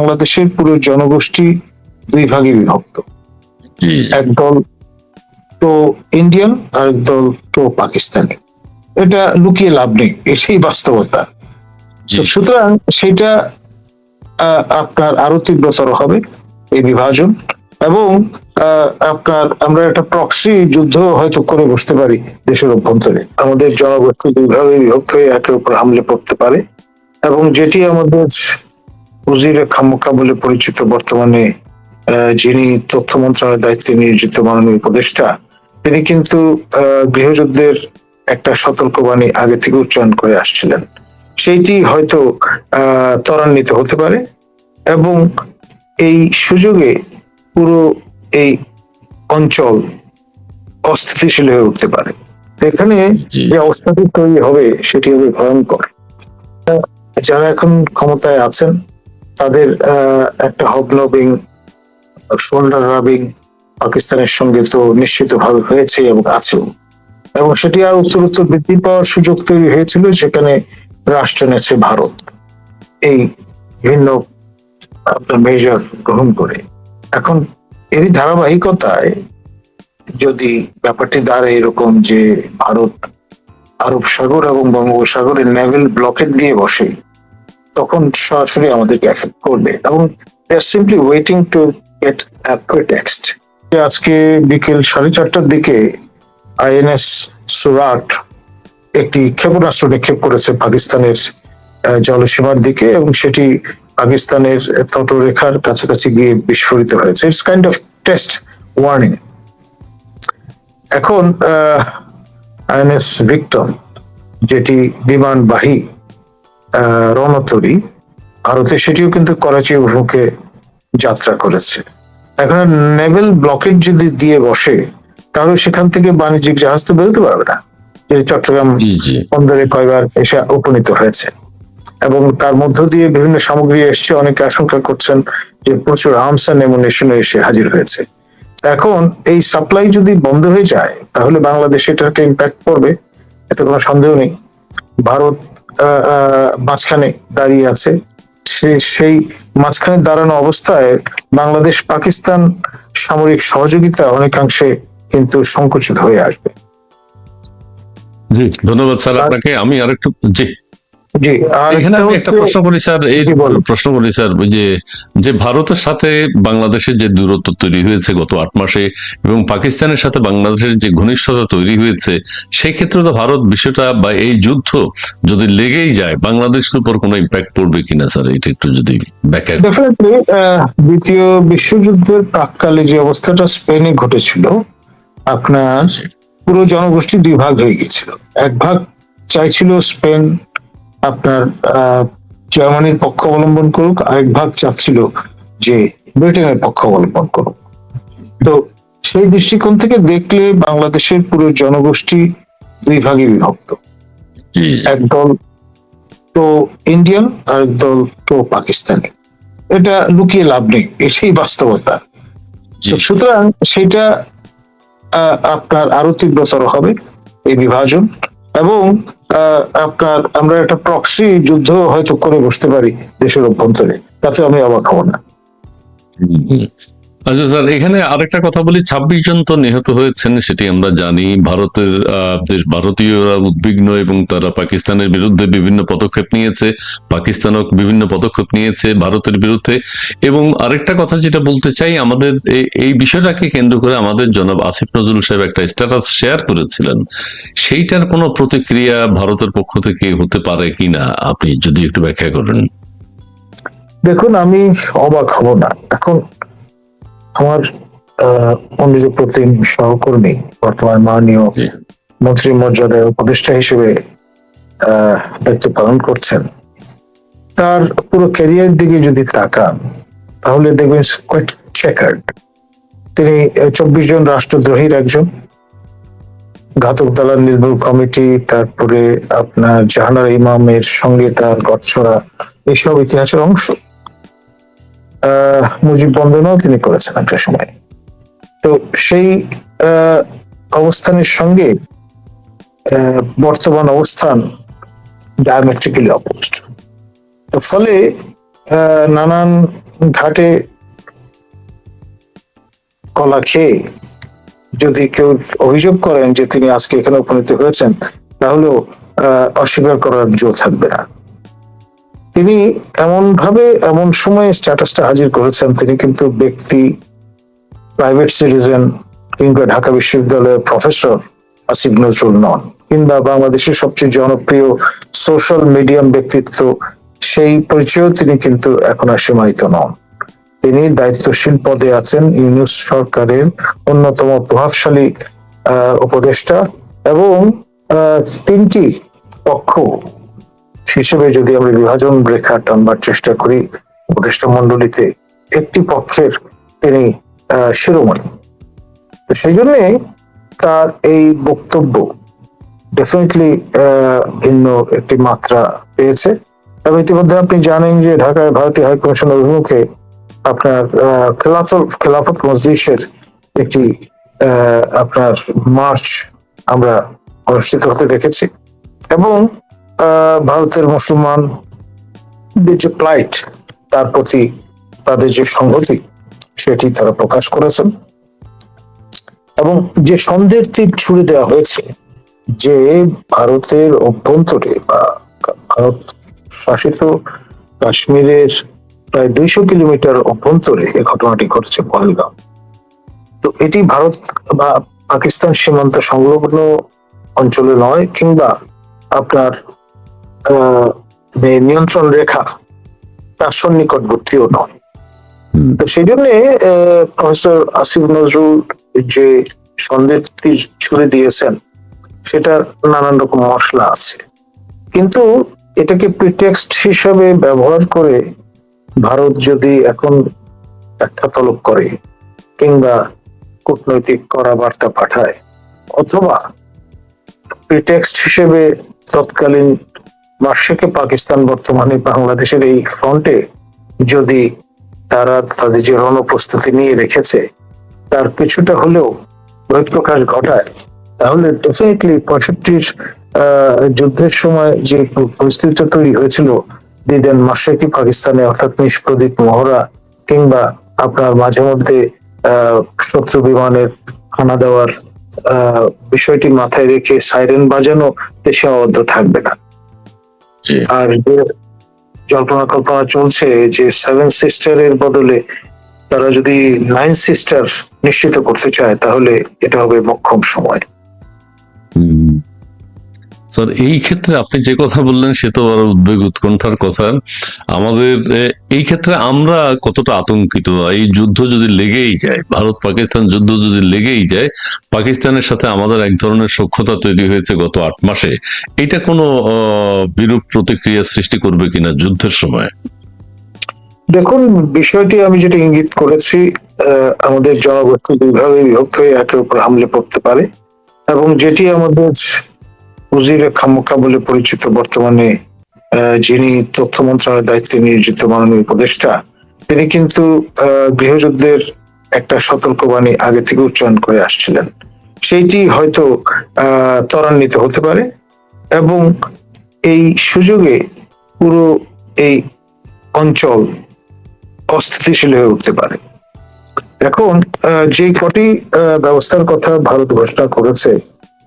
বাংলাদেশের পুরো জনগোষ্ঠী দুই ভাগে বিভক্ত। জি। একদল তো ইন্ডিয়ান আর একদল তো পাকিস্তানি এটা লুকিয়ে লাভ নেই এটাই বাস্তবতা। সুতরাং সেটা আপনার আরও তীব্রতর হবে এই বিভাজন এবং আহ, আপনার আমরা একটা প্রক্সি যুদ্ধ হয়তো করে বসতে পারি দেশের অভ্যন্তরে। আমাদের জনগোষ্ঠী দুইভাবে বিভক্ত হয়ে একে উপর হামলে পড়তে পারে এবং যেটি আমাদের উজিরে খামোকা বলে পরিচিত বর্তমানে যিনি তথ্য মন্ত্রণালয়ের দায়িত্বে নিয়োজিত মাননীয় উপদেষ্টা তিনি কিন্তু গৃহযুদ্ধের একটা সতর্কবাণী আগে থেকে উচ্চারণ করে আসছিলেন। সেইটি হয়তো ত্বরান্বিত হতে পারে এবং এই সুযোগে পুরো এই অঞ্চল অস্থিতিশীল হয়ে উঠতে পারে। এখানে যে অবস্থাটি তৈরি হবে সেটি হবে ভয়ঙ্কর। যারা এখন ক্ষমতায় আছেন তাদের একটা হবনবিং শোল্ডার রাবিং পাকিস্তানের সঙ্গে তো নিশ্চিতভাবে হয়েছে এবং আছেও। এবং সেটি আর উত্তর উত্তর বৃদ্ধি পাওয়ার সুযোগ তৈরি হয়েছিল সেখানে রাষ্ট্র নেছে ভারত। এই ভিন্ন আপনার মেজর গ্রহণ করে। এখন এরই ধারাবাহিকতায় যদি ব্যাপারটি দাঁড়ায় এরকম যে ভারত আরব সাগর এবং বঙ্গোপসাগরের নেভেল ব্লকেট দিয়ে বসে তখন সরাসরি আমাদেরকে অ্যাফেক্ট করবে এবং simply waiting to get text আজকে বিকেল সাড়ে চারটার দিকে আইএনএস সুরাট একটি ক্ষেপণাস্ত্র নিক্ষেপ করেছে পাকিস্তানের জলসীমার দিকে এবং সেটি পাকিস্তানের তটরেখার কাছাকাছি গিয়ে বিস্ফোরিত হয়েছে। It's kind of test warning এখন আইএনএস ভিক্টম যেটি বিমানবাহী রণতরী ভারতে সেটিও কিন্তু করাচি অভিমুখে যাত্রা করেছে। এখন নেভেল ব্লকেট যদি দিয়ে বসে তাহলে সেখান থেকে বাণিজ্যিক জাহাজ তো বেরোতে পারবে না যে চট্টগ্রাম বন্দরে কয়বার এসে উপনীত হয়েছে। এবং তার মধ্য দিয়ে বিভিন্ন সামগ্রী এসছে অনেকে আশঙ্কা করছেন যে প্রচুর আর্মস অ্যান্ড এমুনেশনও এসে হাজির হয়েছে। এখন এই সাপ্লাই যদি বন্ধ হয়ে যায় তাহলে বাংলাদেশ এটার ইম্প্যাক্ট পড়বে? এতে কোনো সন্দেহ নেই। ভারত মাঝখানে দাঁড়িয়ে আছে। সে- সেই মাঝখানে দাঁড়ানো অবস্থায় বাংলাদেশ পাকিস্তান সামরিক সহযোগিতা অনেকাংশে কিন্তু সংকুচিত হয়ে আসবে। জি ধন্যবাদ স্যার আপনাকে। আমি আরেকটু জি। জি আর এখানে আমি একটা প্রশ্ন করি স্যার এই জি, প্রশ্ন করি স্যার যে যে ভারতের সাথে বাংলাদেশের যে দূরত্ব তৈরি হয়েছে গত আট মাসে এবং পাকিস্তানের সাথে বাংলাদেশের যে ঘনিষ্ঠতা তৈরি হয়েছে সেই ক্ষেত্রে তো ভারত বিষয়টা বা এই যুদ্ধ যদি লেগেই যায় বাংলাদেশের উপর কোনো ইম্প্যাক্ট পড়বে কিনা স্যার? এটা একটু যদি ডেফিনেটলি দ্বিতীয় বিশ্বযুদ্ধের প্রাককালে যে অবস্থাটা স্পেনে ঘটেছিল আপনার পুরো জনগোষ্ঠী দুই ভাগ হয়ে গেছিল। এক ভাগ চাইছিল স্পেন আপনার আহ, জার্মানির পক্ষ অবলম্বন করুক আরেক ভাগ চাচ্ছিল যে ব্রিটেনের পক্ষ অবলম্বন করুক। তো সেই দৃষ্টিকোণ থেকে দেখলে বাংলাদেশের পুরো জনগোষ্ঠী দুই ভাগে বিভক্ত। একদল তো ইন্ডিয়ান আর একদল তো পাকিস্তানি এটা লুকিয়ে লাভ নেই এটাই বাস্তবতা। সুতরাং সেটা আহ, আপনার আরও তীব্রতর হবে এই বিভাজন। এবং আপনার, আমরা একটা প্রক্সি যুদ্ধ হয়তো করে বসতে পারি দেশের অভ্যন্তরে তাতে আমি অবাক হব না। আচ্ছা স্যার, এখানে আরেকটা কথা বলি, ছাব্বিশ জন তো নিহত হয়েছেন, সেটি আমরা জানি। ভারতের ভারতীয়রা উদ্বিগ্ন এবং তারা পাকিস্তানের বিরুদ্ধে বিভিন্ন পদক্ষেপ নিয়েছে, পাকিস্তানও বিভিন্ন পদক্ষেপ নিয়েছে ভারতের বিরুদ্ধে। এবং আরেকটা কথা যেটা বলতে চাই, আমাদের এই বিষয়টাকে কেন্দ্র করে আমাদের জনাব আসিফ নজরুল সাহেব একটা স্ট্যাটাস শেয়ার করেছিলেন। সেইটার কোনো প্রতিক্রিয়া ভারতের পক্ষ থেকে হতে পারে কিনা, আপনি যদি একটু ব্যাখ্যা করেন। দেখুন, আমি অবাক হব না। এখন আমার আহ, অন্য প্রতি সহকর্মী বর্তমান মাননীয় মন্ত্রী মর্যাদার উপদেষ্টা হিসেবে দায়িত্ব পালন করছেন। তার পুরো ক্যারিয়ার দিকে যদি তাকান তাহলে দেখবেন কোয়াইট চেকার্ড তিনি চব্বিশ জন রাষ্ট্রদ্রোহীর একজন। ঘাতক দালাল নির্মূল কমিটি তারপরে আপনার জাহানার ইমামের সঙ্গে তার গটছড়া এইসব ইতিহাসের অংশ। মুজিব বন্দনাও তিনি করেছেন একটা সময়। তো সেই অবস্থানের সঙ্গে বর্তমান অবস্থান ডায়ামেট্রিক্যালি অপোজড তো ফলে নানান ঘাটে কলা খেয়ে যদি কেউ অভিযোগ করেন যে তিনি আজকে এখানে উপনীত হয়েছেন, তাহলেও অস্বীকার করার জো থাকবে না। তিনি এমন ভাবে এমন সময়ে স্ট্যাটাসটা হাজির করেছেন, তিনি কিন্তু ব্যক্তি, প্রাইভেট সিটিজেন কিংবা ঢাকা বিশ্ববিদ্যালয়ের প্রফেসর আসিফ নজরুল নন, কিংবা বাংলাদেশের সবচেয়ে জনপ্রিয় সোশ্যাল মিডিয়াম ব্যক্তিত্ব, সেই পরিচয়েও তিনি কিন্তু এখন আর সীমায়িত নন। তিনি দায়িত্বশীল পদে আছেন ইউনুস সরকারের অন্যতম প্রভাবশালী উপদেষ্টা এবং তিনটি পক্ষ হিসেবে যদি আমরা বিভাজন রেখা টানবার চেষ্টা করি, উপদেষ্টা মন্ডলীতে একটি পক্ষের তিনি শিরোমণি। তো সেই জন্য তার এই বক্তব্য ডেফিনেটলি ভিন্ন একটি মাত্রা পেয়েছে। এবং ইতিমধ্যে আপনি জানেন যে ঢাকায় ভারতীয় হাই কমিশন অভিমুখে আপনার খেলাফত খেলাফত মজলিসের একটি আপনার মার্চ আমরা অনুষ্ঠিত হতে দেখেছি। এবং ভারতের মুসলমান যে প্লাইট তার প্রতি তাদের যে সংহতি, সেটি তারা প্রকাশ করেছেন। এবং যে সন্দেহের তীর ছুড়ে দেওয়া হয়েছে, যে ভারতের অভ্যন্তরে বা ভারত শাসিত কাশ্মীরের প্রায় দুইশো কিলোমিটার অভ্যন্তরে এই ঘটনাটি ঘটেছে পহলগাঁও তো এটি ভারত বা পাকিস্তান সীমান্ত সংলগ্ন অঞ্চলে নয়, কিংবা আপনার যে নিয়ন্ত্রণ রেখা তার সন্নিকটবর্তীও নয়। তো সেই জন্য প্রফেসর আসিফ নজরুল যে সন্দেহ ছুড়ে দিয়েছেন সেটা নানান রকম মশলা আছে। কিন্তু এটাকে প্রিটেক্সট হিসাবে ব্যবহার করে ভারত যদি এখন ব্যাখ্যা তলব করে কিংবা কূটনৈতিক করা বার্তা পাঠায় অথবা প্রিটেক্সট হিসেবে তৎকালীন মার্শেকে পাকিস্তান বর্তমানে বাংলাদেশের এই ফ্রন্টে যদি তারা তাদের যে রণপ্রস্তুতি নিয়ে রেখেছে, তার কিছুটা হলেও বহিঃপ্রকাশ ঘটায়, তাহলে ডেফিনেটলি পঁয়ষট্টির যুদ্ধের সময় যে পরিস্থিতিটা তৈরি হয়েছিল, দিদেন মাসেকি পাকিস্তানে অর্থাৎ নিষ্প্রদীপ মহড়া কিংবা আপনার মাঝে মধ্যে শত্রু বিমানের হানা দেওয়ার বিষয়টি মাথায় রেখে সাইরেন বাজানো, দেশে সীমাবদ্ধ থাকবে না। আর যে জল্পনা কল্পনা চলছে যে সেভেন সিস্টার এর বদলে তারা যদি নাইন সিস্টার নিশ্চিত করতে চায় তাহলে এটা হবে মক্ষম সময়। স্যার এই ক্ষেত্রে আপনি যে কথা বললেন, সে তো বড় উদ্বেগ উৎকণ্ঠার কথা। আমাদের এই ক্ষেত্রে আমরা কতটা আতঙ্কিত? এই যুদ্ধ যদি লেগেই যায়, ভারত পাকিস্তান যুদ্ধ যদি লেগেই যায়, পাকিস্তানের সাথে আমাদের এক ধরনের সখ্যতা তৈরি হয়েছে গত আট মাসে। এটা কোনো বিরূপ প্রতিক্রিয়া সৃষ্টি করবে কিনা যুদ্ধের সময়? দেখুন, বিষয়টি আমি যেটা ইঙ্গিত করেছি আমাদের জনগোষ্ঠী দুইভাবে বিভক্ত হয়ে একে অপর হামলে পড়তে পারে এবং যেটি আমাদের উজিরে খামোকা বলে পরিচিত বর্তমানে যিনি তথ্য মন্ত্রণালয়ের দায়িত্বে নিয়োজিত মাননীয় উপদেষ্টা, তিনি কিন্তু গৃহযুদ্ধের একটা সতর্কবাণী আগে থেকে উচ্চারণ করে আসছিলেন। সেইটি হয়তো ত্বরান্বিত হতে পারে এবং এই সুযোগে পুরো এই অঞ্চল অস্থিতিশীল হয়ে উঠতে পারে। এখন যে কটি ব্যবস্থার কথা ভারত ঘোষণা করেছে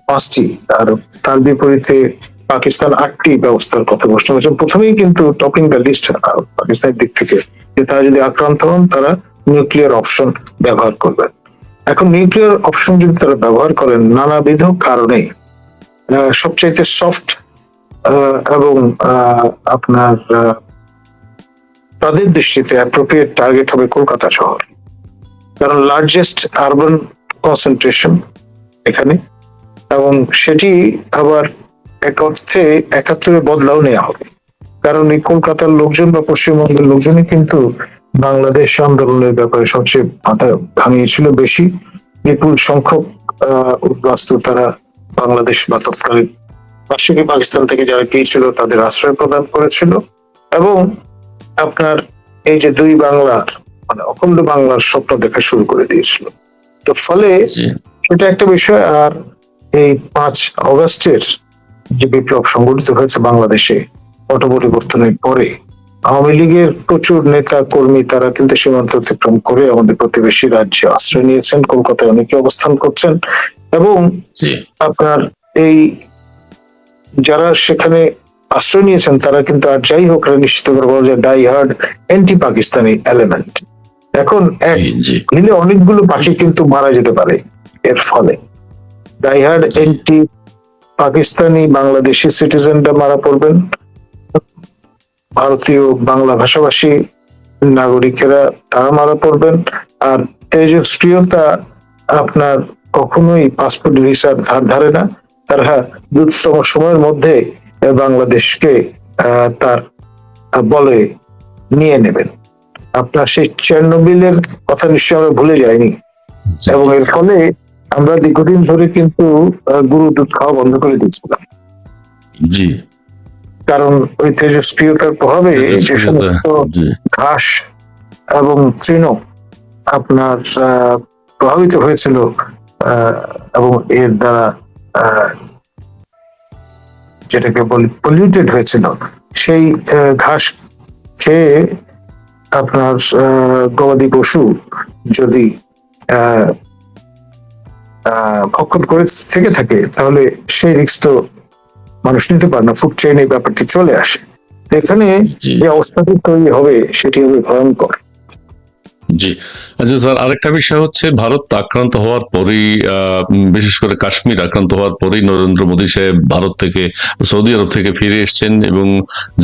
পাঁচটি, আর তার বিপরীতে পাকিস্তান আটটি ব্যবস্থার কথা ঘোষণা করেছে। প্রথমেই কিন্তু টপিং দ্য লিস্ট পাকিস্তানের দিক থেকে, যে তারা যদি আক্রান্ত হন, তারা নিউক্লিয়ার অপশন ব্যবহার করবেন। এখন নিউক্লিয়ার অপশন যদি তারা ব্যবহার করেন, নানাবিধ কারণে সবচাইতে সফট এবং আপনার তাদের দৃষ্টিতে অ্যাপ্রোপ্রিয়েট টার্গেট হবে কলকাতা শহর। কারণ লার্জেস্ট আরবান কনসেন্ট্রেশন এখানে এবং সেটি আবার এক অর্থে একাত্তরে বদলাও নেওয়া হবে। কারণ এই কলকাতার লোকজন বা পশ্চিমবঙ্গের লোকজনই কিন্তু বাংলাদেশ আন্দোলনের ব্যাপারে সবচেয়ে মাথা ভাঙিয়েছিল বেশি। বিপুল সংখ্যক আহ উদ্বাস্তু তারা বাংলাদেশ বা তৎকালীন পার্শ্ববর্তী পাকিস্তান থেকে যারা গিয়েছিল তাদের আশ্রয় প্রদান করেছিল। এবং আপনার এই যে দুই বাংলার মানে অখণ্ড বাংলার স্বপ্ন দেখা শুরু করে দিয়েছিল। তো ফলে সেটা একটা বিষয়। আর এই পাঁচ অগস্টের যে বিপ্লব সংগঠিত হয়েছে বাংলাদেশে পট পরিবর্তনের পরে আওয়ামী লীগের প্রচুর নেতা কর্মী তারা কিন্তু সীমান্ত অতিক্রম করে আমাদের প্রতিবেশী রাজ্যে আশ্রয় নিয়েছেন। কলকাতায় অনেকে অবস্থান করছেন এবং আপনার এই যারা সেখানে আশ্রয় নিয়েছেন তারা কিন্তু আর যাই হোক নিশ্চিত করে বলা যায় die hard anti Pakistani element এখন এক অনেকগুলো পাখি কিন্তু মারা যেতে পারে এর ফলে। ডাইহার্ড এন্টি পাকিস্তানি বাংলাদেশি সিটিজেনরা মারা পড়বেন। ভারতীয় বাংলা ভাষাভাষী নাগরিকেরা তারা মারা পড়বেন। আর তেজস্ক্রিয়তা আপনার কখনোই পাসপোর্ট ভিসার ধার ধারে না। তারা দ্রুততম সময়ের মধ্যে বাংলাদেশকে তার বলে নিয়ে নেবেন। আপনার সেই চেরনোবিলের কথা নিশ্চয়ই আমরা ভুলে যাইনি। এবং এর ফলে আমরা দীর্ঘদিন ধরে কিন্তু গুরু দুধ খাওয়া বন্ধ করে দিচ্ছিলাম জি। কারণ ওই তেজস্ক্রিয়তার প্রভাবে যে সমস্ত ঘাস এবং তৃণ আপনার আহ, প্রভাবিত হয়েছিল এবং এর দ্বারা আহ, যেটাকে বলি পলিউটেড হয়েছিল সেই ঘাস খেয়ে আপনার আহ, গবাদি পশু যদি আহ, করে থেকে থাকে তাহলে সেই রিক্স তো মানুষ নিতে পারে না ফুড চেইন এই ব্যাপারটি চলে আসে। এখানে যে অবস্থাটি তৈরি হবে সেটি হবে ভয়ঙ্কর। জি। আচ্ছা স্যার, আরেকটা বিষয় হচ্ছে ভারত আক্রান্ত হওয়ার পরেই বিশেষ করে কাশ্মীর আক্রান্ত হওয়ার পরেই নরেন্দ্র মোদী সাহেব ভারত থেকে, সৌদি আরব থেকে ফিরে এসেছেন এবং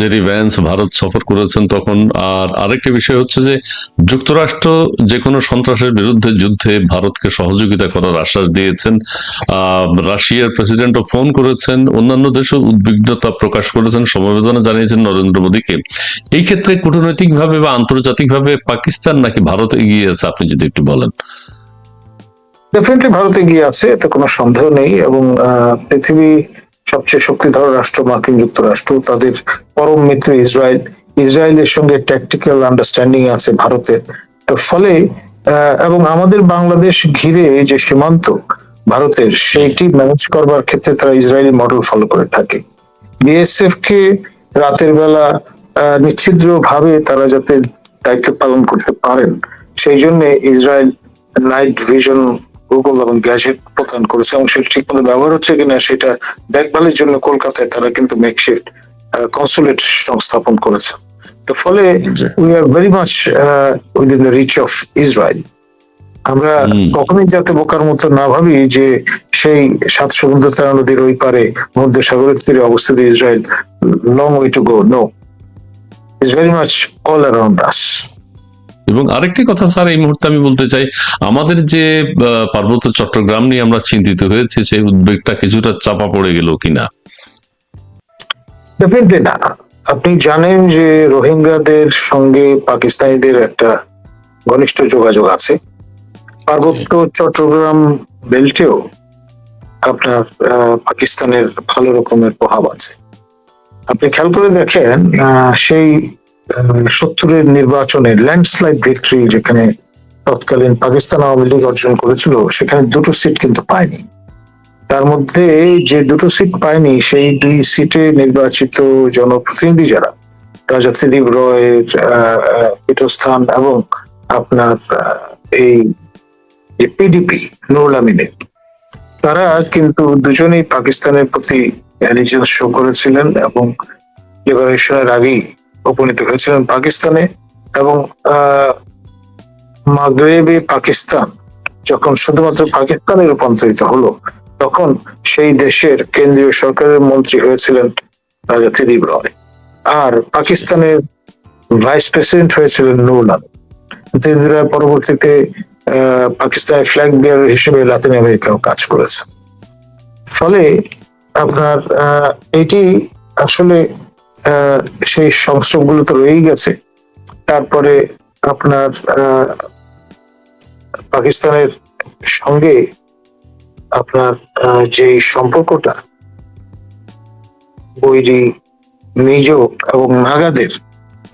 জেরি ভ্যান্স ভারত সফর করেছেন তখন। আর আরেকটি বিষয় হচ্ছে যে যুক্তরাষ্ট্র যে কোনো সন্ত্রাসের বিরুদ্ধে যুদ্ধে ভারতকে সহযোগিতা করার আশ্বাস দিয়েছেন। রাশিয়ার প্রেসিডেন্টও ফোন করেছেন, অন্যান্য দেশও উদ্বিগ্নতা প্রকাশ করেছেন, সমবেদনা জানিয়েছেন নরেন্দ্র মোদীকে। এই ক্ষেত্রে কূটনৈতিকভাবে বা আন্তর্জাতিকভাবে পাকিস্তান নাকি ভারত এগিয়ে আছে, আপনি যদি একটু বলেন। ডেফিনেটলি ভারত এগিয়ে আছে, এতে কোনো সন্দেহ নেই এবং পৃথিবী সবচেয়ে শক্তিধর রাষ্ট্র মার্কিন যুক্তরাষ্ট্র, তাদের পরম মিত্র ইসরায়েল। ইসরায়েলের সঙ্গে ট্যাকটিক্যাল আন্ডারস্ট্যান্ডিং আছে ভারতের। ফলে এবং আমাদের বাংলাদেশ ঘিরে যে সীমান্ত ভারতের, সেইটি ম্যানেজ করবার ক্ষেত্রে তারা ইসরায়েলি মডেল ফলো করে থাকে। বিএসএফ কে রাতের বেলা নিচ্ছিদ্র ভাবে তারা যাতে দায়িত্ব পালন করতে পারেন সেই জন্য ইসরায়েল নাইট ভিশন গুগল এবং গ্যাজেট প্রদান করেছে এবং সেটা ঠিক মতো ব্যবহার হচ্ছে কিনা সেটা দেখভালের জন্য কলকাতায় তারা কিন্তু মেকশিফট কনসুলেট সংস্থাপন করেছে। তো ফলে we are very much within the reach of Israel আমরা। কখনোই যাতে বোকার মতো না ভাবি যে সেই সাত সমুদ্র তারা নদীর ওই পারে মধ্য সাগরের তীরে অবস্থিত Israel long way to go no is very much all around us এবং আরেকটি কথা স্যার, এই মুহূর্তে আমি বলতে চাই, আমাদের যে পার্বত্য চট্টগ্রাম নিয়ে আমরা চিন্তিত হয়েছে, সেই উদ্বেগটা কিছুটা চাপা পড়ে গেল কিনা? আপনি জানেন যে রোহিঙ্গাদের সঙ্গে পাকিস্তানিদের একটা ঘনিষ্ঠ যোগাযোগ আছে। পার্বত্য চট্টগ্রাম বেল্টেও আপনার পাকিস্তানের ভালো রকমের প্রভাব আছে। আপনি খেয়াল করে দেখেন সেই সত্তরের নির্বাচনে ল্যান্ডস্লাইড ভিক্টরি যেখানে তৎকালীন পাকিস্তান আওয়ামী লীগ অর্জন করেছিল, সেখানে দুটো সিট কিন্তু পায়নি। তার মধ্যে যে দুটো সিট পায়নি, সেই দুই সিটে নির্বাচিত জনপ্রতিনিধি যারা, রাজা ত্রিদীপ রয়ের পীঠস্থান এবং আপনার এই যে পিডিপি নুরুল আমিনের, তারা কিন্তু দুজনেই পাকিস্তানের প্রতি শো করেছিলেন এবং লিবারেশনের আগেই উপনীত হয়েছিলেন পাকিস্তানে এবং মাগরেবে পাকিস্তান যখন শুধুমাত্র পাকিস্তানে রূপান্তরিত হলো, তখন সেই দেশের কেন্দ্রীয় সরকারের মন্ত্রী হয়েছিলেন রাজা ত্রিদীপ রয়। আর পাকিস্তানের ভাইস প্রেসিডেন্ট হয়েছিলেন নুরুল আমিন ত্রিদীপ রয় পরবর্তীতে পাকিস্তানের ফ্ল্যাগ বিয়ার হিসেবে লাতিন আমেরিকাও কাজ করেছেন। ফলে আপনার এটি আসলে সেই সংস্রবগুলো তো রয়েই গেছে। তারপরে আপনার পাকিস্তানের সঙ্গে আপনার যে সম্পর্কটা, বৈরি নিজ এবং নাগাদের,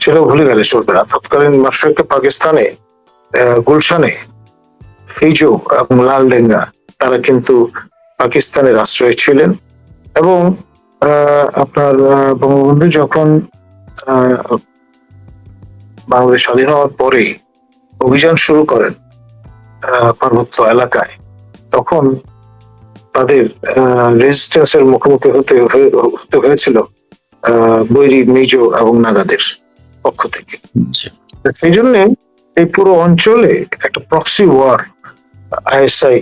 সেটাও ভুলে গেলে চলবে না। তৎকালীন মাসকে পাকিস্তানে গুলশানে, ফিজো এবং লাল ডেঙ্গা তারা কিন্তু পাকিস্তানের আশ্রয় ছিলেন এবং আপনার বঙ্গবন্ধু যখন বাংলাদেশ স্বাধীন হওয়ার পরে অভিযান শুরু করেন পার্বত্য এলাকায় তখন তাদের রেজিস্ট্যান্সের মুখোমুখি হতে হতে হয়েছিল আহ, বৈরী মিজো এবং নাগাদের পক্ষ থেকে। সেই জন্য এই পুরো অঞ্চলে একটা প্রক্সি ওয়ার আইএসআই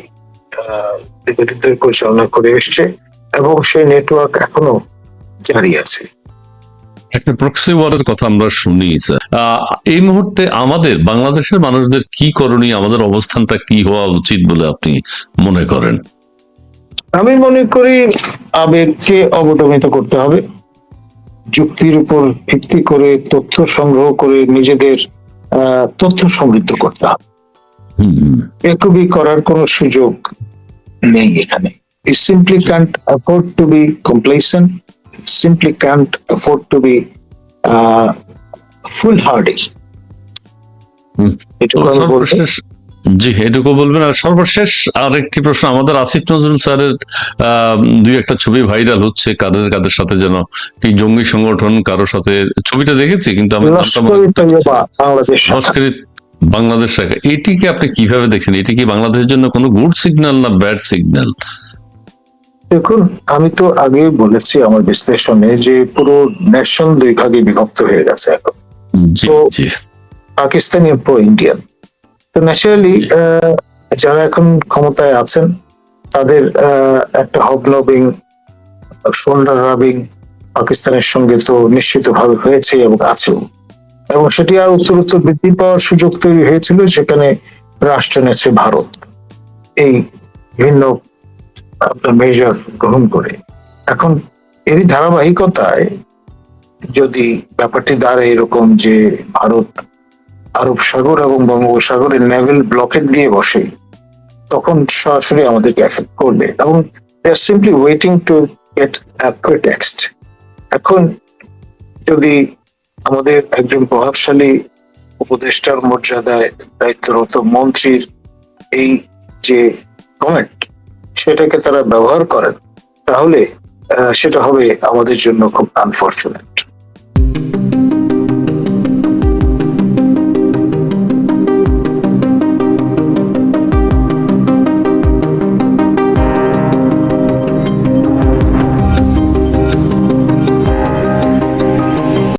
দীর্ঘদিন ধরে পরিচালনা করে এসছে। এবং সেই নেটওয়ার্ক এখনও জারি আছে। একটা প্রক্সি ওয়ারের কথা আমরা শুনি এই মুহূর্তে আমাদের বাংলাদেশের মানুষদের কি করণীয় আমাদের অবস্থানটা কি হওয়া উচিত বলে আপনি মনে করেন? আমি মনে করি আবেগকে অবদমিত করতে হবে। যুক্তির উপর ভিত্তি করে তথ্য সংগ্রহ করে নিজেদের আহ, তথ্য সমৃদ্ধ করতে হবে। হুম, একুবি করার কোনো সুযোগ নেই এখানে। To be complacent simply can't afford to be foolhardy hmm. এটুকু আমি বলব সর্বশেষ জি এটুকু বলবেন। আর সর্বশেষ আরেকটি প্রশ্ন। আমাদের আসিফ নজরুল স্যারের দুই একটা ছবি ভাইরাল হচ্ছে। কাদের কাদের সাথে যেন কি জঙ্গি সংগঠন কারোর সাথে ছবিটা দেখেছি কিন্তু আমি বাংলাদেশ শাখা। এটিকে আপনি কীভাবে দেখছেন? এটি কি বাংলাদেশের জন্য কোনো গুড সিগন্যাল না ব্যাড সিগন্যাল দেখুন আমি তো আগেই বলেছি আমার বিশ্লেষণে যে পুরো নেশন দুই ভাগে বিভক্ত হয়ে গেছে এখন। তো- পাকিস্তানি প্রো ইন্ডিয়ান। তো ন্যাচারালি যারা এখন ক্ষমতায় আছেন তাদের একটা হবনবিং শোল্ডার রাবিং পাকিস্তানের সঙ্গে তো নিশ্চিতভাবে হয়েছে এবং আছেও। এবং সেটি আর উত্তর উত্তর বৃদ্ধি পাওয়ার সুযোগ তৈরি হয়েছিল সেখানে রাষ্ট্র নেছে ভারত। এই ভিন্ন আপনার মেজার গ্রহণ করে। এখন এরই ধারাবাহিকতায় যদি ব্যাপারটি দাঁড়ায় এরকম যে ভারত আরব সাগর এবং বঙ্গোপসাগরের নেভেল ব্লকেট দিয়ে বসে, তখন সরাসরি আমাদেরকে এফেক্ট করবে। এবং they are simply waiting to get text এখন যদি আমাদের একজন প্রভাবশালী উপদেষ্টার মর্যাদায় দায়িত্বরত মন্ত্রীর এই যে কমেন্ট সেটাকে তারা ব্যবহার করেন তাহলে সেটা হবে আমাদের জন্য খুব আনফর্চুনেট